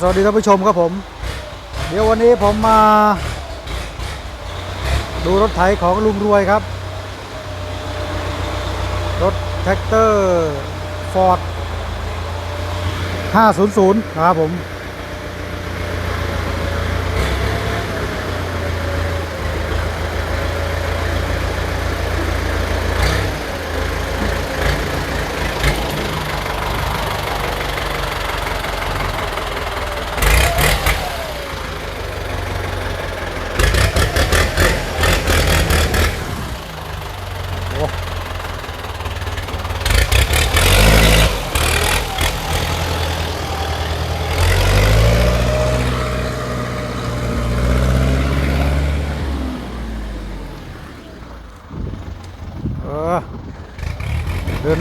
สวัสดีท่านผู้ชมครับผม เดี๋ยววันนี้ผมมาดูรถไถของลุงรวยครับ รถแท็กเตอร์ฟอร์ด500 นะครับผม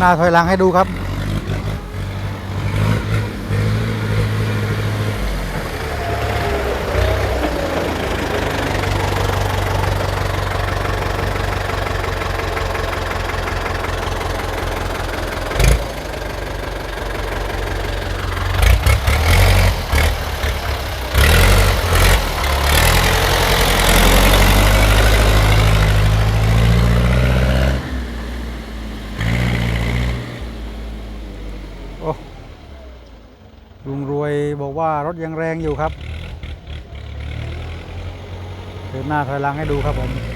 หน้าถอยหลังให้ดูครับ โอ้ลุงรวยบอกว่า รถยังแรงอยู่ครับเดินหน้าถอยหลังให้ดูครับผม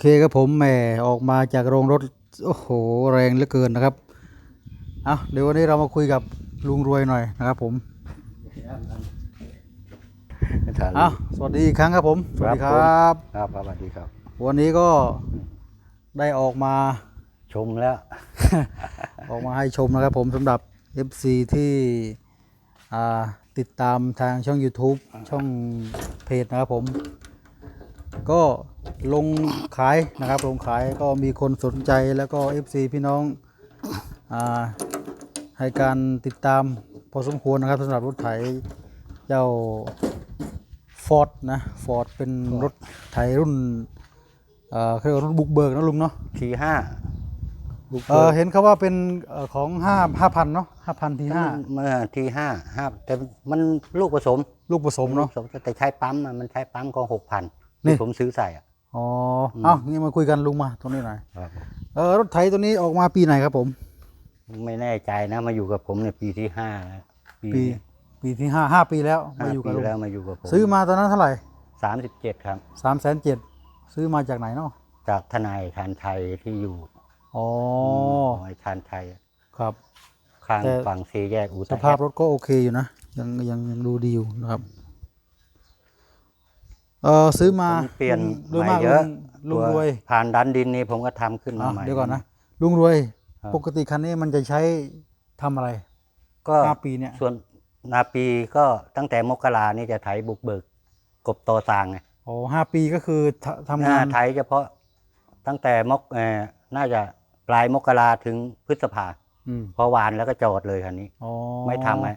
เคครับผมแหมออกมาจากโรงรถ โอ้โห แรงเหลือเกินนะครับ เอาเดี๋ยววันนี้เรามาคุยกับลุงรวยหน่อยนะครับผม เอาสวัสดีอีกครั้งครับผม สวัสดีครับ ครับสวัสดีครับ วันนี้ก็ได้ออกมาชมแล้ว ออกมาให้ชมนะครับผมสำหรับ FC ที่อ่าติดตามทางช่อง YouTube ช่องเพจนะครับผม ก็ ลงขายนะครับลงขายก็มีคนสนใจแล้วก็ FC พี่น้องอาให้การติดตามพอสมควรนะครับสำหรับรถไถเจ้า Ford นะ Ford เป็นรถไถรุ่นเอ่อเขาเรียกว่ารุ่นบุกเบิกนะลุงเนาะทีห้าเออเห็นเขาว่าเป็นเอ่อของห้าห้าพันเนาะห้าพันทีห้าเมื่อทีห้าห้าแต่มันลูกผสม ลูกผสมเนาะลูกผสมแต่ใช้ปั๊มอะมันใช้ปั๊มก็หกพันนี่ที่ผมซื้อใส่อะ อ๋อเอ้านี่มาคุยกันลุงมาตรงนี้หน่อยครับเออรถไถตัวนี้ออกมาปีไหนครับผม ไม่แน่ใจนะมาอยู่กับผมในปีที่ห้าแล้วปีปีที่ห้าห้าปีแล้วห้ามาอยู่กับปีลุงแล้วมาอยู่กับผมซื้อมาตอนนั้นเท่าไหร่สามสิบเจ็ดครับ สามแสนเจ็ดซื้อมาจากไหนเนาะจากทนายทานไทยที่อยู่อ๋อไอ้ทานไทยครับ ข้างแต่ ฝั่งซีแยกอุสทัยภาพรถก็โอเคอยู่นะยังยังยังดูดีอยู่นะครับ เออซื้อมาผมเปลี่ยนลุงใหม่มากเยลุอะ งลุงตัวรวยผ่านดันดินนี่ผมก็ทำขึ้นมาอะใหม่ เดี๋ยวก่อนนะลุงรวย ครับ ปกติคันนี้มันจะใช้ทำอะไรก็ห้าปีเนี่ยส่วนนาปีก็ตั้งแต่มกรานี่จะไถบุกเบิก กบโตสร้างไงโอ้ห้าปีก็คือทำทำงานไถเฉพาะตั้งแต่มกเอ่อน่าจะปลายมกราถึงพฤษภาอืมพอหวานแล้วก็จอดเลยคันนี้ อ๋อไม่ทำไง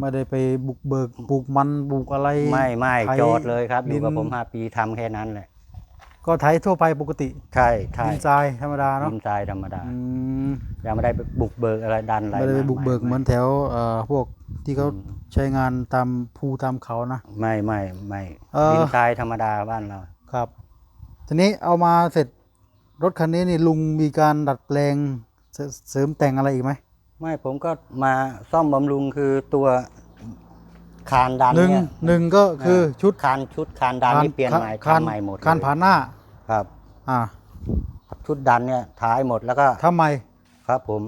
ไม่ได้ไปบุกเบิกปลูกมันปลูกอะไร ไม่ไม่ไถจอดเลยครับอยู่กับดินผมห้าปีทำแค่นั้นแหละ ก็ไถทั่วไปปกติใช่ใช่ดินทรายธรรมดาเนาะดินทรายธรรมดาอืมยังไม่ได้ไปบุกเบิกอะไรดันอะไรไม่ได้ไปบุกเบิกเหมือนแถวเอ่อพวกที่เขาอืมใช้งานตามภูตามเขานะ ไม่ไม่ไม่เอ่อ ดินทรายธรรมดาบ้านเรา ครับ ทีนี้เอามาเสร็จรถคันนี้นี่ลุงมีการดัดแปลงเสเสริมแต่งอะไรอีกไหม ไม่ผมก็มาซ่อมบำรุงคือตัวคานดันหนึ่งเนี่ยหนึ่งก็คือชุดคานชุดคานดันนี่เปลี่ยนใหม่คานทำใหม่หมดคานเลยผ่านหน้า ครับ อ่าชุดดันเนี่ยท้ายหมดแล้วก็ทำไมครับผม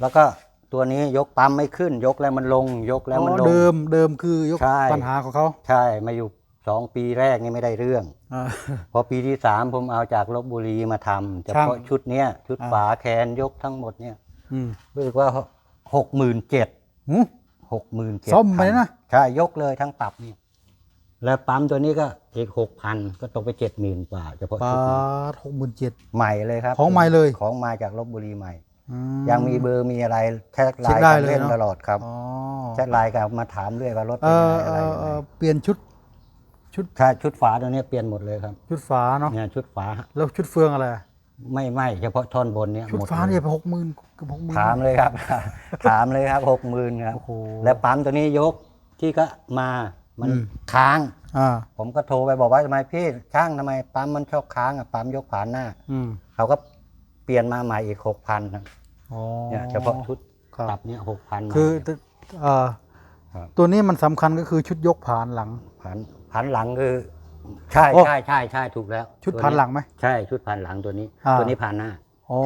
แล้วก็ตัวนี้ยกปั๊มไม่ขึ้น ยกแล้วมันลง ยกแล้วมันลอ๋องเดิมเดิมคือยกใช่ ปัญหาของเขาใช่มาอยู่สองปีแรกนี่ไม่ได้เรื่อง อ่า พอปีที่สามผมเอาจากลบบุรีมาทำเฉพาะช่างชุดเนี้ยชุดอ่า ฝาแขนยกทั้งหมดเนี่ยอืม รู้สึกว่า หกหมื่นเจ็ดหืมหกหมื่นเจ็ดซ่อมไปนะ ใช่ยกเลยทั้งปรับนี่แล้วปั๊มตัวนี้ก็อีกหกพันก็ตกไปเจ็ดหมื่นกว่าเฉพาะปาชุดนี้หกหมื่นเจ็ด ใหม่เลยครับของใหม่เลย ของมาจากลบบุรีใหม่ยังมีเบอร์มีอะไรแท็กไลเช็คน์ได้กันเลยเล่นเนอะ ตลอดครับอ๋อแท็กไลน์กันมาถามเรื่อยว่ารถเอเป็นยังอไงเออะไรอยังเอไงอเปลี่ยนชุดใช่ชุดฝาตัวเนี้ยเปลี่ยนหมดเลยครับชุดฝาเนาะเนี่ยชุดฝาแล้วชุดเฟืองอะไรอะ ไม่ไม่เฉพาะท่อนบนเนี่ยชุดหมดฟ้าเลเนี่ยยไปหกหมื่นเกือบหกหมื่นถามเลยครับ ถามเลยครับหกหมื่นครับ โอ้โห แล้วปั๊มตัวนี้ยกที่ก็มามันอืม ค้าง อ่า ผมก็โทรไปบอกว่าทำไมพี่ช่างทำไมปั๊มมันชอบค้างอะปั๊มยกผ่านหน้า อืมเขาก็เปลี่ยนมาใหม่อีกหกพันครับอ๋อเนี่ยเฉพาะชุดครับ ตับเนี่ยหกพัน คือเอ่อครับ ตัวนี้มันสำคัญก็คือชุดยกผานหลังผันผันหลังคือ ใช่โอ้ ใช่ใช่ใช่ถูกแล้วชุดตัวผานหลังไหม ใช่ชุดผันหลังตัวนี้ อ่า ตัวนี้ผ่านหน้าอ๋อ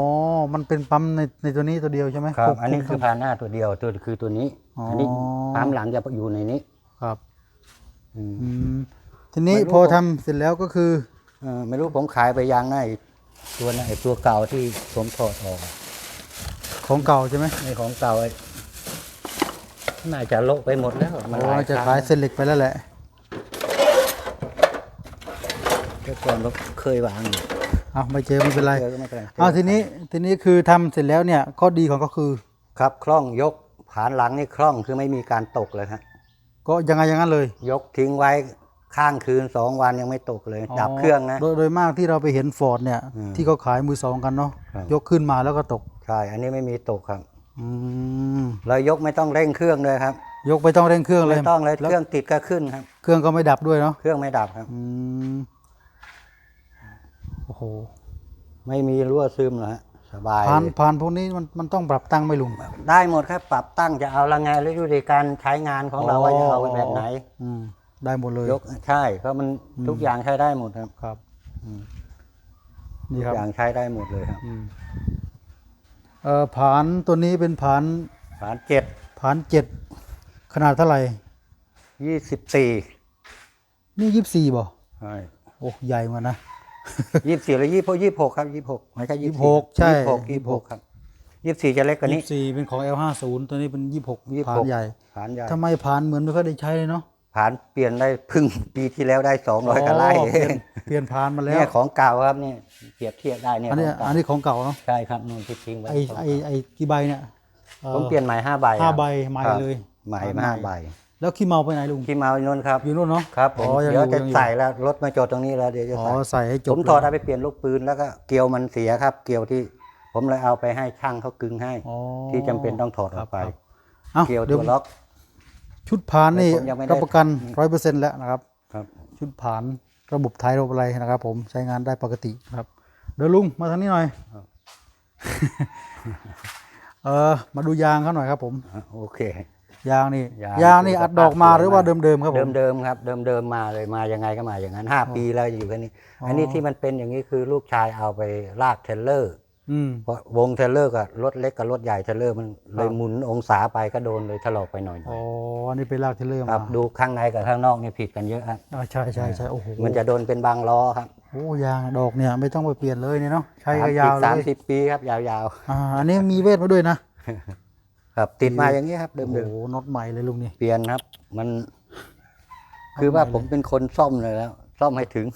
มันเป็นปั๊มในในตัวนี้ตัวเดียวใช่ไหมครับวบอันนี้คือผ่านหน้าตัวเดียวตัวคือตัวนี้อ๋ออัอั นนี้ปั๊มหลังจะอยู่ในนี้ครับอืม อืมทีนี้ไม่รู้ พอทำเสร็จแล้วก็คือเออไม่รู้ผมขายไปยังไงตัวไหนตัวเก่าที่ผมถอดออกอะของเก่าใช่ไหมในของเก่าไอ้น่าจะโละไปหมดแล้วมันหโอ้ลายจะครั้งขายเส้นเหล็กไปแล้วแหละ แต่ก่อนเราเคยวางอยู่เอาไม่เจอไม่เป็นไรเจอก็ไม่เป็นไรเอาทีนี้ทีนี้คือทำเสร็จแล้วเนี่ยข้อดีของก็คือ ครับคล่องยกผานหลังนี่คล่องคือไม่มีการตกเลยฮะก็ยังไงอย่างนั้นเลย ยกทิ้งไว้ข้างคืนสองวันยังไม่ตกเลย ดับเครื่องนะ โดยโดยมากที่เราไปเห็นฟอร์ดเนี่ย อืมที่เขาขายมือสองกันเนาะครับ ยกขึ้นมาแล้วก็ตก ใช่อันนี้ไม่มีตกครับอืมเรายกไม่ต้องเร่งเครื่องเลยครับยกไปต้องเร่งเครื่องเลยไม่ต้องเลยแวเครื่องติดก็ขึ้นครับ เครื่องก็ไม่ดับด้วยเนาะเครื่องไม่ดับครับ อืม โอ้โหไม่มีรั่วซึมหรอกฮะสบายผ่านเลยผ่านพวกนี้มันมันต้องปรับตั้งไหม่ลุง ได้หมดครับปรับตั้งจะเอาละไงหรืออยู่ในการใช้งานของเราอ๋อว่าจะเอาแบบไหน อืมได้หมดเลย ยกใช่เพราะมันทุกอย่างใช้ได้หมดครับครับอืมนี่ทุครับกอย่างใช้ได้หมดเลยครับอืมเอ่อผานตัวนี้เป็นผานฐานเจ็ดผานเจ็ดขนาดเท่าไหร่ยี่สิบสี่นี่ยี่สี่บ่ใช่โอ้ใหญ่เหมานะ ยี่สิบสี่หรือยี่สิบยี่สิบหกครับยี่สิบหกไม่ใช่ยี่สิบ26ใช่ ยี่สิบหกยี่สิบหกครับยี่สิบสี่จะเล็กกว่านี้ยี่สี่เป็นของ L50 ตัวนี้เป็นยี่หก26ผานใหญ่ฐานใหญ่ทำไมผานเหมือนไม่ค่อยได้ใช้เลยเนาะฐานเปลี่ยนได้พึ่งปีที่แล้วได้สองร้อยกว่าไร่เปลี่ยนเปลี่ยนผานมาแล้เนี่วยของเก่าครับเนี่ยเปรียบเทียบได้เนี่ยอันนี้ของเก่าอันนี้ของเก่าเนาะใช่ครับนู่นที่ทิ้งไว้ไอไอไอกี่ใบเนี่ยอ่อผมเปลี่ยนใหม่ห้าใบห้าครับใบใหม่ครับเลย ใหม่ผนห้าใบ แล้วขี้เมาไปไหนลุงที่มาอยู่นู่นครับอยู่นู่นเนาะครับผมอ๋อยังเดี๋ยวอยู่จะยังอยู่ ใส่แล้วรถมาจอดตรงนี้แล้วเดี๋ยวจะอ๋อใส่ใส่ให้จบผมถอดเลยเอาไปเปลี่ยนลูกปืนแล้วก็เกลียวมันเสียครับ เกลียวที่ ผมเลยเอาไปให้ช่างเขากึงให้ อ๋อที่จำเป็นต้องถอดออกไป ครับเอ้าเกลียวเดี๋ยวตัวล็อก ชุดผานนี่ผมยังไม่ได้ รับประกันร้อยเปอร์เซ็นต์แล้วนะครับ ครับ ชุดผานระบบท้ายระบบอะไรนะครับ ผมใช้งานได้ปกติครับ เดี๋ยวลุงมาทางนี้หน่อยเออมาดูยางเขาหน่อยครับผมโอเค ยางนี่ยางยางนี่คืออัดดอกมาสภาพหรือว่าสวยมากเดิมๆครับผมเดิมๆครับเดิมๆมาเลยมายังไงก็มาอย่างนั้นห้าปีแล้วอยู่แค่นี้ อันนี้ที่มันเป็นอย่างนี้คือลูกชายเอาไปลากเทรลเลอร์อืมเพราะวงเทรลเลอร์กับรถเล็กกับรถใหญ่เทรลเลอร์มันเลยหมุนองศาไปก็โดนเลยถลอกไปหน่อยอ๋ออันนี้ไปลากเทรลเลอร์คมารับดูข้างในกับข้างนอกนี่ผิดกันเยอะครับอ่าใช่ใช่ใช่โอ้โหมันจะโดนเป็นบางล้อครับโอ้ยางดอกเนี่ยไม่ต้องไปเปลี่ยนเลยเนี่ยเนาะใช้สามยาสิบวๆเลสามยสิบปีครับยาวอ่าอันนี้มีเวทมาด้วยนะๆ ครับติดมาอย่างนี้ครับโอ้เดิมโหน็อตใหม่เลยลุงนี่ๆเปลี่ยนครับ มันคือว่าผมเป็นคนซ่อมเลยแล้ว ซ่อมให้ถึง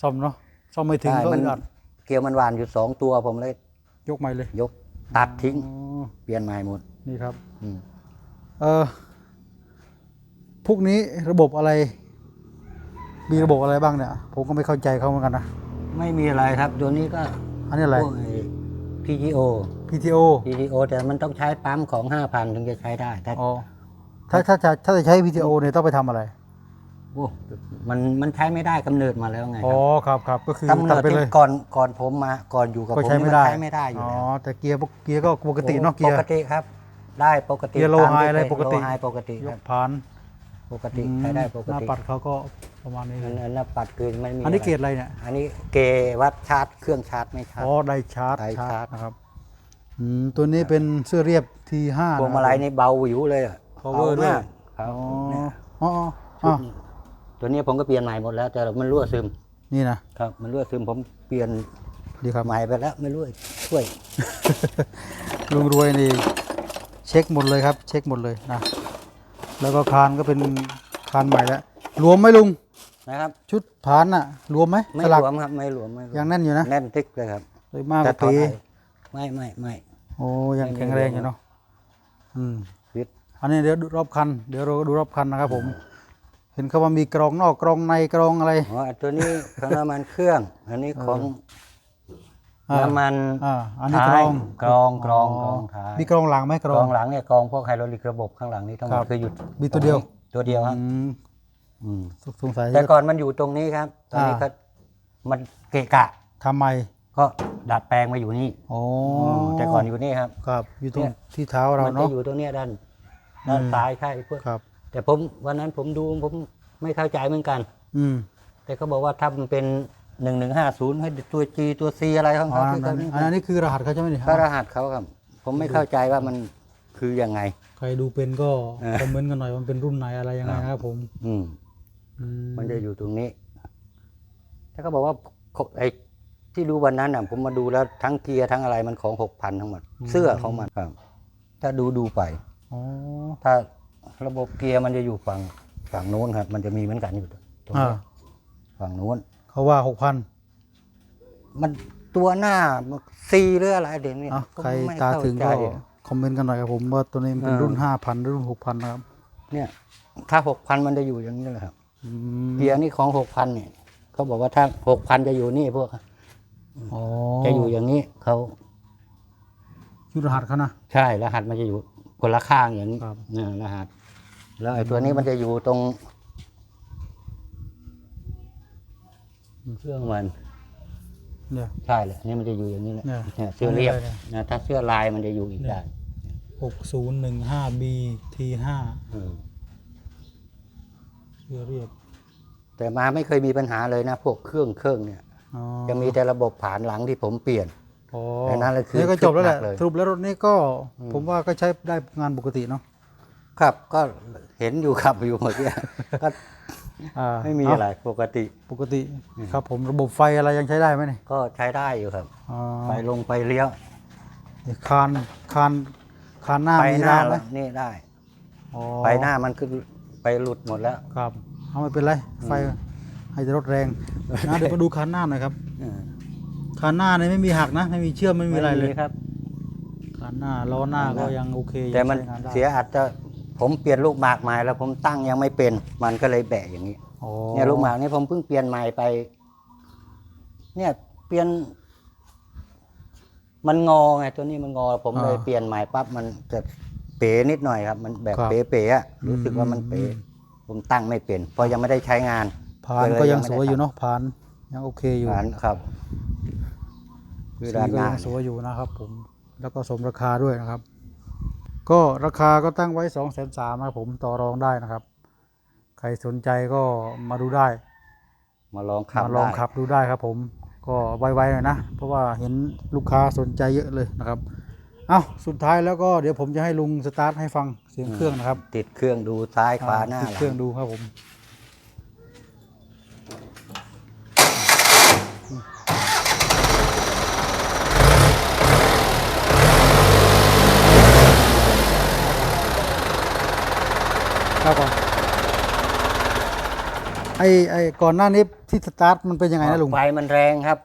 ซ่อมเนาะ ซ่อมไม่ถึงใช่ก็มันอึดอัดเกลียวมันหวานอยู่สองตัวผมเลย ยกใหม่เลยยกตัดทิ้ง อ๋อเปลี่ยนใหม่หมดนี่ครับ อืมเออพวกนี้ระบบอะไร มีระบบอะไรบ้างเนี่ย ผมก็ไม่เข้าใจเขาเหมือนกันนะ ไม่มีอะไรครับตัวนี้ก็อันนี้อะไร พวกไอ้ PTO PTO PTO แต่มันต้องใช้ปั๊มของห้าพันถึงจะใช้ได้ถ้าอ๋อถ้าถ้าจะถ้าจะใช้ PTO เนี่ยต้องไปทำอะไร โอ้มันมันใช้ไม่ได้กำเนิดมาแล้วไงอ๋คอรับครับครับก็คือกำตัเนิดดไปที่เลยก่อนก่อนผมมาก่อนอยู่กับก็ผมใช้นี่ไม่มันได้ใช้ไม่ได้อยู่อ๋อแล้วแต่เกียร์ปกเกียร์ก็ปกติเนาะเกียร์ปกติครับ ได้ปกติเกียร์โลตามที่ไฮอะไรเคยปกติ โลไฮปกติยครักบผ่านปกติใช้ได้ปกหน้าติปัดเขาก็ประมาณนี้เลอัยนนั้นหน้าปัดคือไม่มีอันนี้ะเกไรรดอะไรเนี่ย อันนี้เกวัดชาร์จเครื่องชาร์จไม่ชาร์อ๋อจไดชาร์จไดชาร์จ นะครับ อืมตัวนี้เป็นเสื้อเรียบทีห้าพวงมาลัยนี่เบาหวิวเลยอะ power บามากด้วยครับอ๋อเนี่ยอ๋ออ๋อตัวนี้ผมก็เปลี่ยนใหม่หมดแล้ว แต่มันรั่วซึมนี่นะ ครับ มันรั่วซึมผมเปลี่ยนดีครับ ใหม่ไปแล้วไม่รู้ช่วย ลุงรวยนี่เช็คหมดเลยครับ เช็คหมดเลยนะแล้วก็คานก็เป็นคานใหม่แล้วรวมไหมลุงนะครับ ชุดผานน่ะรวมไหมไม่สลักหลวมครับ ไม่หลวมไม่หลวมยังแน่นอยู่นะแน่นติ๊กเลยครับเลยมากกแต่ว่าถอดปีให้ ไม่ไม่ไม่โอ้ยังแข็งแรงอยู่เนาะอืมฟิตอันนี้เดี๋ยวดูรอบคัน เดี๋ยวเราดูรอบคันนะครับผม เห็นเขาว่ามีกรองนอกกรองในกรองอะไรอ๋อตัวนี้ของน้ำมันเครื่อง อันนี้ของอ่าน้ำมันอ่าอันนี้กรท้ายองกรองกรองกรองท้ายมีกรองหลังไหมกกรรอองงหลังเนี่ยกรองพวกไฮดรอลิกระบบข้างหลังนี้ทั้งหมครัดบคืออยู่มีตัวเดียว ตัวเดียวครับอืมอืมสงสัยแต่ก่อนมันอยู่ตรงนี้ครับตอนนี้อ่าก็มันเกะกะทำไม ก็ดัดแปลงมาอยู่นี่โอ้แต่ก่อนอยู่นี่ครับ ครับอยู่ตรงเนี่ย ที่เท้าเรามันจะเนาะ อยู่ตรงเนี้ยด้านด้านอืม ซ้ายใช่พวกครับ แต่ผมวันนั้นผมดูผมไม่เข้าใจเหมือนกัน อืมแต่เขาบอกว่าถ้ามันเป็นหนึ่งหนึ่งห้าศูนย์ให้ตัว G ตัว C อะไรของอ๋อเขาอัที่นเขานั้นนี่อันนี้คือรหัสเขาใช่ไหมเนี่ยก็รหัสเขาครับ ผมไม่เข้าใจว่ามันคือยังไง ใครดูเป็นก็เออ คอมเมนต์กันหน่อยว่ามันเป็นรุ่นไหนอะไรยังไงนะครับผมอืม อืมันจะอยู่ตรงนี้ ถ้าเขาบอกว่าไอ้ ที่ดูวันนั้นน่ะผมมาดูแล้วทั้งเกียร์ทั้งอะไรมันของหกพันทั้งหมด เสื้อของมันครับ ถ้าดูดูไปอ๋อถ้าระบบเกียร์มันจะอยู่ฝั่งฝั่งโน้นครับ มันจะมีเหมือนกันอยู่ตรงอ่านี้ฝั่งโน้น เขาว่าหกพัน มันตัวหน้าซีหรืออะไรเดี๋ยวนี้อะก็ใครไม่ตาเข้ถึงใจก็คอมเมนต์กันหน่อยครับผมว่าตัวนี้มันเป็นอ่ารุ่นห้าพันหรือรุ่นหกพันนะครับเนี่ยถ้าหกพันมันจะอยู่อย่างนี้แหละครับอืมเกียร์นี่ของหกพันเนี่ยเขาบอกว่าถ้าหกพันจะอยู่นี่พวก อ๋อจะอยู่อย่างนี้เขาชุดรหัสเขานะ ใช่รหัสมันจะอยู่คนละข้างอย่างนี้ครับเนี่ยรหัส แล้วไอ้ตัวนี้มันจะอยู่ตรงเครื่องมันเนี่ย ใช่เลยนี่มันจะอยู่อย่างนี้แหละเนี่ยเนี่ยเสื้อเรียบเนี่ยนะถ้าเสื้อลายมันจะอยู่อีกได้หกศูนย์หนึ่งห้าบีทีห้าอืมเสื้อเรียบ แต่มาไม่เคยมีปัญหาเลยนะ พวกเครื่องเครื่องเนี่ยอ๋อ จะมีแต่ระบบผ่านหลังที่ผมเปลี่ยนอ๋อแต่นั่นเลยคือนี่ก็จบแล้วแหละชุดหนักเลยสรุปแล้วรถนี้ก็ผมว่าก็ใช้ได้งานปกติเนาะครับก็เห็นอยู่ขับอยู่เมื่อกี้ก็อ่าไม่มีเาอะไรปกติปกติครับ ผมระบบไฟอะไรยังใช้ได้ไหมเนี่ยก็ใช้ได้อยู่ครับอ๋อไปลงไปเลี้ยวคานคานคานหน้าไปมีหน้าร้านไหมนี่ได้อ๋อไปหน้ามันคือไปหลุดหมดแล้วครับเอาไม่เป็นไรไฟ ให้แต่รถแรงนะเดี๋ยวมาดูคานหน้าหน่อยครับอืมคานหน้าเนี่ยไม่มีหักนะ ไม่มีเชื่อมไม่มีอะไรเลยครับคานหน้าล้อหน้าคานหก็น้ายังโอเคแต่มันงใช้งาได้เสียอาจจะผมเปลี่ยนลูกหมากใหม่แล้วผมตั้งยังไม่เป็น มันก็เลยแบะอย่างนี้อ๋อเนี่ยลูกหมากนี่ผมเพิ่งเปลี่ยนใหม่ไป เนี่ยเปลี่ยน มันงอไงตัวนี้มันงอ ผมเลยเปลี่ยนใหม่ปั๊บมันจะเป๋นิดหน่อยครับ มันแบบเป๋ๆอะรู้สึกว่ามันเป๋ผมตั้งไม่เป็นเพราะยังไม่ได้ใช้งาน ผ่านก็ยังสวยอยู่เนาะผ่านยังโอเคอยู่ผ่านครับคือสีด้านก็หน้ายังสวยอยู่นะครับ ผม แล้วก็สมราคาด้วยนะครับ ก็ราคาก็ตั้งไว้สองแสนสามนะครับผมต่อรองได้นะครับ ใครสนใจก็มาดูได้ มาลองขับมาลองได้ขับดูได้ครับ ผม ก็ไวๆหน่อยนะเพราะว่าเห็นลูกค้าสนใจเยอะเลยนะครับเอาสุดท้ายแล้วก็เดี๋ยวผมจะให้ลุงสตาร์ทให้ฟังเสียงเครื่องนะครับ ติดเครื่องดูซ้ายขวาหน้าติดหลัเครื่องงดูครับผม ครับผมไอไอก่อนหน้านี้ที่สตาร์ทมันเป็นยังไงนะลุงไฟมันแรงครับ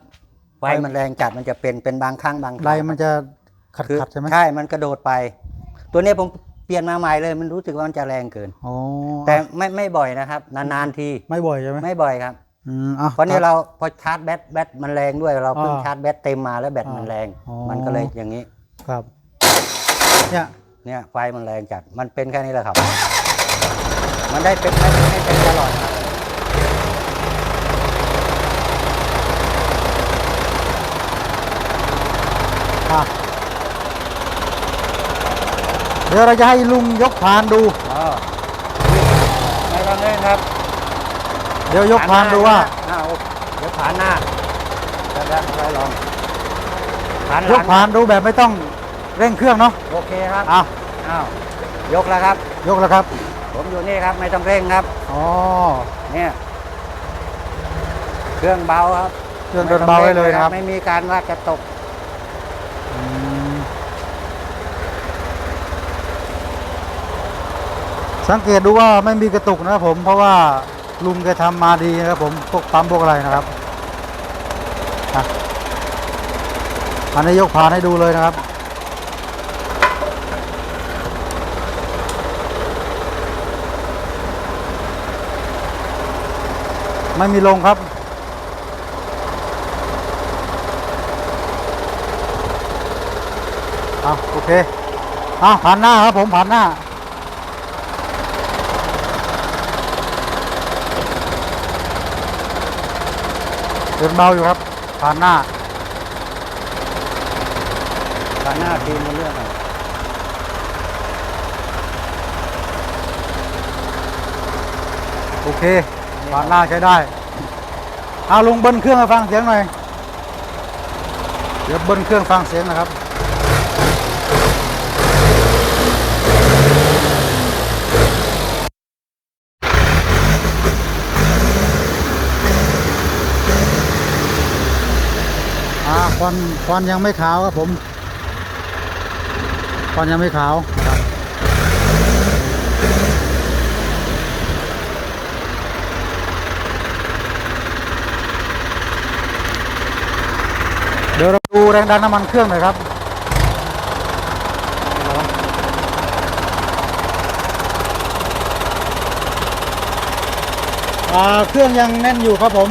ไฟมันแรงจัดมันจะเป็นเป็นบางครั้งบางคไดราวมันจะขัดคือขัดใช่ไหมใช่ มันกระโดดไป ตัวนี้ผมเปลี่ยนมาใหม่เลยมันรู้สึกว่ามันจะแรงเกินอ๋อแต่ไม่ไม่บ่อยนะครับ นานๆทีไม่บ่อยใช่ไหมไม่บ่อยครับอืมอะเพราะนี้เราพอชาร์จแบตแบตมันแรงด้วยเราเพิ่งอ่าชาร์จแบตเต็มมาแล้วแบตมันแรงอ๋อมันก็เลยอย่างนี้ครับ เนี่ยเนี่ยไฟมันแรงจัดมันเป็นแค่นี้แหละครับ มันได้เป็นไม่เป็นตลอดครับค่ะเดี๋ยวเราจะให้ลุงยกผ่านดูไม่ตอนนี้ครับ เดี๋ยวยกผ่านดูว่าหน้าอกยกานหน้าแล้วแล้วลองพานยกผ่านดูแบบไม่ต้องเร่งเครื่องเนาะ โอเคครับ อ้าวยกแล้วครับ ยกแล้วครับ ผมอยู่นี่ครับ ไม่ต้องเร่งครับ อ๋อ เนี่ยเครื่องเบาครับเครื่องเดินเบาไว้เลยนะครับ ไม่มีการว่ากระตกอืมสังเกตดูว่าไม่มีกระตุกนะครับผมเพราะว่าลุงแกทำมาดีนะครับผมพวกปั๊มพวกอะไรนะครับอะอันนี้ยกพานให้ดูเลยนะครับ ไม่มีลงครับ เอาโอเคอะผ่านหน้าครับผมผ่านหน้า เดินเบาอยู่ครับ ผ่านหน้า ผ่านหน้าทีมมันเรื่องอะไรโอเค ผ่านหน้าใช้ได้เอาลุงเบิ้ลเครื่องให้ฟังเสียงหน่อย เดี๋ยวเบิ้ลเครื่องฟังเสียงนะครับควันควันยังไม่ขาวครับผมควันยังไม่ขาวนะครับ เดี๋ยวเราดู แรงดันน้ำมันเครื่องหน่อยครับอ่าเครื่องยังแน่นอยู่ครับผม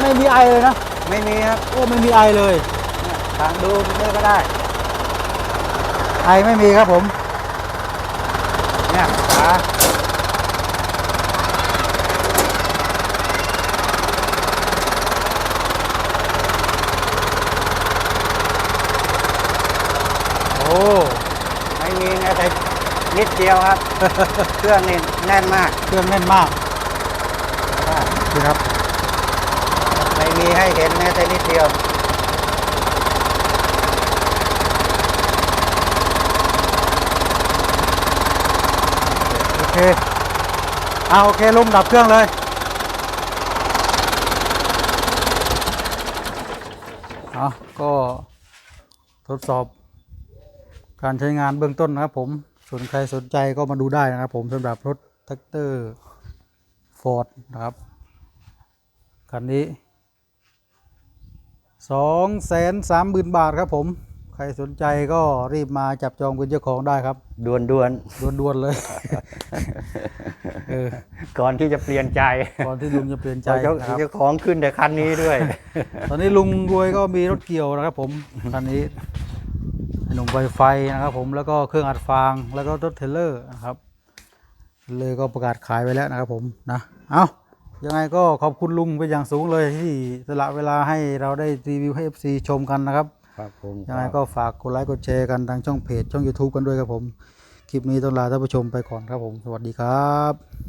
ไม่มีไอเลยนะ ไม่มีครับโอ้ไม่มีไอเลยเนี่ยทางดูนี่ก็ได้ ไอไม่มีครับผม เนี่ยขา โอ้ ไม่มีแม้แต่นิ ดเดียวครับ เครื่องนี่แน่นมากเครื่องแน่นมากนี่ครับไม่มีให้เห็นแม้แต่นิดเดียวโอเคเอาโอเคลุงดับเครื่องเลยเอาก็ทดสอบการใช้งานเบื้องต้นนะครับผม ส่วนใครสนใจก็มาดูได้นะครับ ผมสำหรับรถแท็กเตอร์ฟอร์ดนะครับคันนี้สองแสนสามหมื่นบาทครับผม ใครสนใจก็รีบมาจับจองเป็นเจ้าของได้ครับดวนดวนด่วนๆเลยเออๆก่อนที่จะเปลี่ยนใจ ก่อนที่ลุงจะเปลี่ยนใจเจ้านะครับเจ้าของขึ้นแต่คันนี้ด้วย ตอนนี้ลุงรวยก็มีรถเกี่ยวนะครับผมคันนี้ หนุ่มไวไฟนะครับผมแล้วก็เครื่องอัดฟางแล้วก็รถเทเลอร์นะครับ เลยก็ประกาศขายไปแล้วนะครับผมนะเอายังไงก็ขอบคุณลุงเป็นอย่างสูงเลยที่สละเวลาให้เราได้รีวิวให้ FC ชมกันนะครับครับผมยังไงก็ฝากกดไลค์กดแชร์กันทางช่องเพจช่อง YouTube กันด้วยครับผม คลิปนี้ต้องลาท่านผู้ชมไปก่อนครับผม สวัสดีครับ